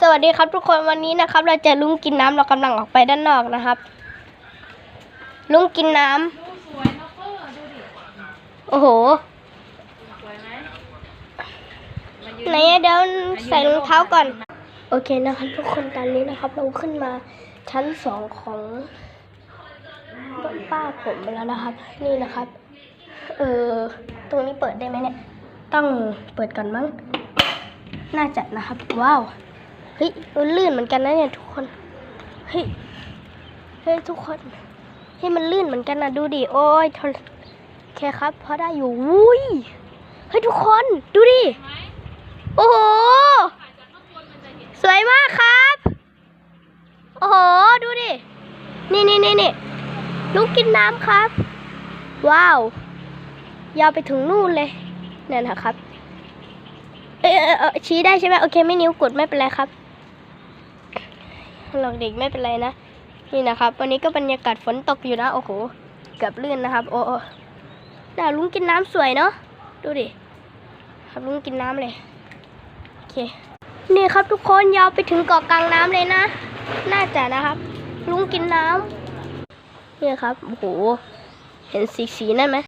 สวัสดีครับทุกคนวันนี้นะครับ เราจะลุงกินน้ำเรากำลังออกไปด้านนอกนะครับ ลุงกินน้ำสวยนะเฟอร์ดูดิโอ้โหสวยไหมมายืไหนอะเดี๋ยวใส่รองเท้าก่อน โอเคนะครับทุกคนตอนนี้นะครับ เราขึ้นมาชั้นสองของบ้านป้าผมแล้วนะครับ นี่นะครับ เออตรงนี้เปิดได้ไหมเนี่ย ต้องเปิดก่อนมั้ง น่าจะนะครับ ว้าว เฮ้ยมันลื่นเหมือนกันนะเนี่ยทุกคนเฮ้ยเฮ้ยทุกคนเฮ้ยมันลื่นเหมือนกันนะดูดิโอ้ยทนโอเคครับพอได้อยู่วุ้ยเฮ้ยทุกคนดูดิโอ้โหสวยมากครับโอ้โหดูดินี่นี่นี่นี่ลูกกินน้ำครับ ว้าว ยาวไปถึงนู่นเลยนั่นนะครับเออชี้ได้ใช่ไหมโอเค ไม่นิ้วกดไม่เป็นไรครับ หลอกเด็กไม่เป็นไรนะ นี่นะครับ วันนี้ก็บรรยากาศฝนตกอยู่นะ โอ้โห เกือบลื่นนะครับ โอ้โอ้น่าลุงกินน้ำสวยเนาะ ดูดิ ครับลุงกินน้ำเลย โอเค นี่ครับทุกคนยาวไปถึงเกาะกลางน้ำเลยนะ น่าจะนะครับ ลุงกินน้ำนี่ครับ โอ้โห เห็นสีสีนั่นไหม